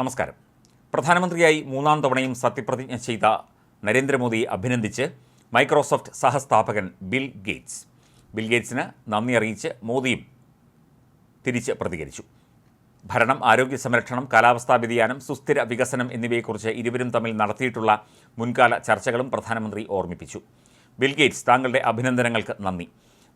നമസ്കാരം. പ്രധാനമന്ത്രിയായി മൂന്നാം തവണയും സത്യപ്രതിജ്ഞ ചെയ്ത നരേന്ദ്രമോദിയെ അഭിനന്ദിച്ച് മൈക്രോസോഫ്റ്റ് സഹസ്ഥാപകൻ ബിൽ ഗേറ്റ്സ്. ബിൽ ഗേറ്റ്സിന് നന്ദി അറിയിച്ച് മോദിയും തിരിച്ച് പ്രതികരിച്ചു. ഭരണം ആരോഗ്യ സംരക്ഷണം കാലാവസ്ഥാ വ്യതിയാനം സുസ്ഥിര വികസനം എന്നിവയെക്കുറിച്ച് ഇരുവരും തമ്മിൽ നടത്തിയിട്ടുള്ള മുൻകാല ചർച്ചകളും പ്രധാനമന്ത്രി ഓർമ്മിപ്പിച്ചു. ബിൽ ഗേറ്റ്സ് താങ്കളുടെ അഭിനന്ദനങ്ങൾക്ക് നന്ദി.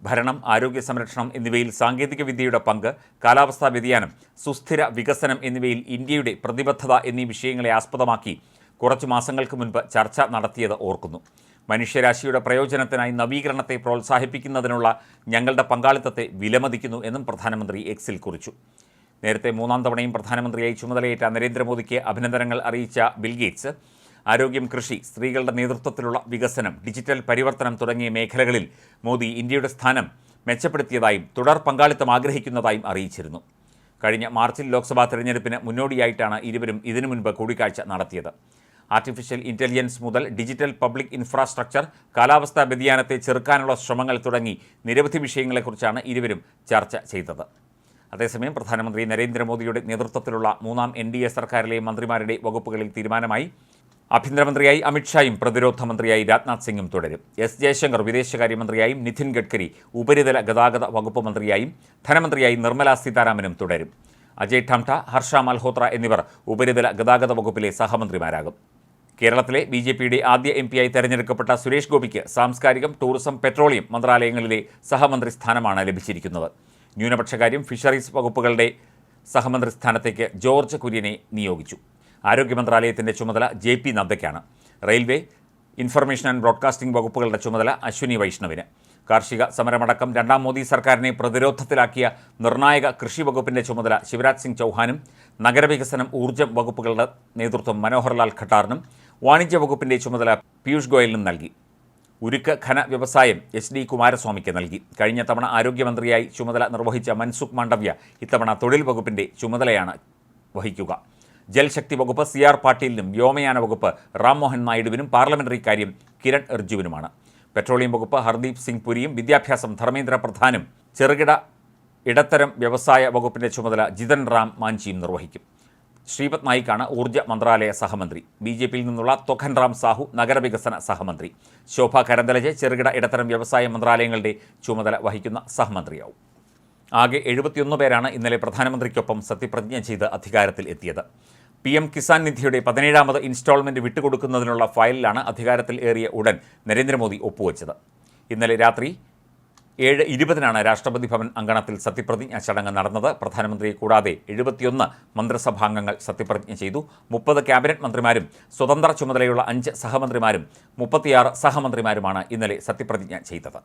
ഭരണം ആരോഗ്യ സംരക്ഷണം എന്നിവയിൽ സാങ്കേതിക വിദ്യയുടെ പങ്ക് കാലാവസ്ഥാ വ്യതിയാനം സുസ്ഥിര വികസനം എന്നിവയിൽ ഇന്ത്യയുടെ പ്രതിബദ്ധത എന്നീ വിഷയങ്ങളെ ആസ്പദമാക്കി കുറച്ചു മാസങ്ങൾക്ക് മുൻപ് ചർച്ച നടത്തിയത് ഓർക്കുന്നു. മനുഷ്യരാശിയുടെ പ്രയോജനത്തിനായി നവീകരണത്തെ പ്രോത്സാഹിപ്പിക്കുന്നതിനുള്ള ഞങ്ങളുടെ പങ്കാളിത്തത്തെ വിലമതിക്കുന്നു എന്നും പ്രധാനമന്ത്രി എക്സിൽ കുറിച്ചു. നേരത്തെ മൂന്നാം തവണയും പ്രധാനമന്ത്രിയായി ചുമതലയേറ്റ നരേന്ദ്രമോദിക്ക് അഭിനന്ദനങ്ങൾ അറിയിച്ച ബിൽ ഗേറ്റ്സ് ആരോഗ്യം കൃഷി സ്ത്രീകളുടെ നേതൃത്വത്തിലുള്ള വികസനം ഡിജിറ്റൽ പരിവർത്തനം തുടങ്ങിയ മേഖലകളിൽ മോദി ഇന്ത്യയുടെ സ്ഥാനം മെച്ചപ്പെടുത്തിയതായും തുടർ പങ്കാളിത്തം ആഗ്രഹിക്കുന്നതായും അറിയിച്ചിരുന്നു. കഴിഞ്ഞ മാർച്ചിൽ ലോക്സഭാ തെരഞ്ഞെടുപ്പിന് മുന്നോടിയായിട്ടാണ് ഇരുവരും ഇതിനു മുൻപ് കൂടിക്കാഴ്ച നടത്തിയത്. ആർട്ടിഫിഷ്യൽ ഇന്റലിജൻസ് മുതൽ ഡിജിറ്റൽ പബ്ലിക് ഇൻഫ്രാസ്ട്രക്ചർ കാലാവസ്ഥാ വ്യതിയാനത്തെ ചെറുക്കാനുള്ള ശ്രമങ്ങൾ തുടങ്ങി നിരവധി വിഷയങ്ങളെക്കുറിച്ചാണ് ഇരുവരും ചർച്ച ചെയ്തത്. അതേസമയം പ്രധാനമന്ത്രി നരേന്ദ്രമോദിയുടെ നേതൃത്വത്തിലുള്ള മൂന്നാം എൻ സർക്കാരിലെ മന്ത്രിമാരുടെ വകുപ്പുകളിൽ തീരുമാനമായി ആഭ്യന്തരമന്ത്രിയായി അമിത്ഷായും പ്രതിരോധ മന്ത്രിയായി രാജ്നാഥ് സിംഗും തുടരും. എസ് ജയശങ്കർ വിദേശകാര്യമന്ത്രിയായും നിതിൻ ഗഡ്കരി ഉപരിതല ഗതാഗത വകുപ്പ് മന്ത്രിയായും ധനമന്ത്രിയായി നിർമ്മലാ സീതാരാമനും തുടരും. അജയ് ഠംഠ ഹർഷ മൽഹോത്ര എന്നിവർ ഉപരിതല ഗതാഗത വകുപ്പിലെ സഹമന്ത്രിമാരാകും. കേരളത്തിലെ ബി ജെ പിയുടെ ആദ്യ എം ആയി തെരഞ്ഞെടുക്കപ്പെട്ട സുരേഷ് ഗോപിക്ക് സാംസ്കാരികം ടൂറിസം പെട്രോളിയം മന്ത്രാലയങ്ങളിലെ സഹമന്ത്രി സ്ഥാനമാണ് ലഭിച്ചിരിക്കുന്നത്. ന്യൂനപക്ഷകാര്യം ഫിഷറീസ് വകുപ്പുകളുടെ സഹമന്ത്രി സ്ഥാനത്തേക്ക് ജോർജ് കുര്യനെ നിയോഗിച്ചു. ആരോഗ്യ മന്ത്രാലയത്തിന്റെ ചുമതല ജെ പി നദ്ദയ്ക്കാണ്. റെയിൽവേ ഇൻഫർമേഷൻ ആൻഡ് ബ്രോഡ്കാസ്റ്റിംഗ് വകുപ്പുകളുടെ ചുമതല അശ്വിനി വൈഷ്ണവിന്. കാർഷിക സമരമടക്കം രണ്ടാം മോദി സർക്കാരിനെ പ്രതിരോധത്തിലാക്കിയ നിർണായക കൃഷി വകുപ്പിന്റെ ചുമതല ശിവരാജ് സിംഗ് ചൗഹാനും നഗരവികസനം ഊർജ വകുപ്പുകളുടെ നേതൃത്വം മനോഹർലാൽ ഖട്ടാറിനും വാണിജ്യ വകുപ്പിന്റെ ചുമതല പീയൂഷ് ഗോയലിനും നൽകി. ഉരുക്ക് ഖന വ്യവസായം എച്ച് ഡി കുമാരസ്വാമിക്ക് നൽകി. കഴിഞ്ഞ തവണ ആരോഗ്യമന്ത്രിയായി ചുമതല നിർവഹിച്ച മൻസുഖ് മാണ്ഡവ്യ ഇത്തവണ തൊഴിൽ വകുപ്പിന്റെ ചുമതലയാണ് വഹിക്കുക. ജൽശക്തി വകുപ്പ് സി ആർ പാട്ടീലിനും വ്യോമയാന വകുപ്പ് റാംമോഹൻ നായിഡുവിനും പാർലമെന്ററി കാര്യം കിരൺ റിജുവിനുമാണ് പെട്രോളിയം വകുപ്പ് ഹർദീപ് സിംഗ് പുരിയും വിദ്യാഭ്യാസം ധർമ്മേന്ദ്ര പ്രധാനും ചെറുകിട ഇടത്തരം വ്യവസായ വകുപ്പിന്റെ ചുമതല ജിതൻ റാം മാഞ്ചിയും നിർവഹിക്കും. ശ്രീപത് നായിക്കാണ് ഊർജ മന്ത്രാലയ സഹമന്ത്രി. ബി ജെ പിയിൽ നിന്നുള്ള തൊഖൻ റാം സാഹു നഗരവികസന സഹമന്ത്രി. ശോഭ കരന്തലജ് ചെറുകിട ഇടത്തരം വ്യവസായ മന്ത്രാലയങ്ങളുടെ ചുമതല വഹിക്കുന്ന സഹമന്ത്രിയാവും. ആകെ എഴുപത്തിയൊന്ന് പേരാണ് ഇന്നലെ പ്രധാനമന്ത്രിക്കൊപ്പം സത്യപ്രതിജ്ഞ ചെയ്ത് അധികാരത്തിൽ എത്തിയത്. പി എം കിസാൻ നിധിയുടെ പതിനേഴാമത് ഇൻസ്റ്റാൾമെന്റ് വിട്ടുകൊടുക്കുന്നതിനുള്ള ഫയലിലാണ് അധികാരത്തിൽ ഏറിയ ഉടൻ നരേന്ദ്രമോദി ഒപ്പുവെച്ചത്. ഇന്നലെ രാത്രി ഏഴ് ഇരുപതിനാണ് രാഷ്ട്രപതി ഭവൻ അങ്കണത്തിൽ സത്യപ്രതിജ്ഞ ചടങ്ങ് നടന്നത്. പ്രധാനമന്ത്രിയെ കൂടാതെ എഴുപത്തിയൊന്ന് മന്ത്രിസഭാംഗങ്ങൾ സത്യപ്രതിജ്ഞ ചെയ്തു. മുപ്പത് ക്യാബിനറ്റ് മന്ത്രിമാരും സ്വതന്ത്ര ചുമതലയുള്ള അഞ്ച് സഹമന്ത്രിമാരും മുപ്പത്തിയാറ് സഹമന്ത്രിമാരുമാണ് ഇന്നലെ സത്യപ്രതിജ്ഞ ചെയ്തത്.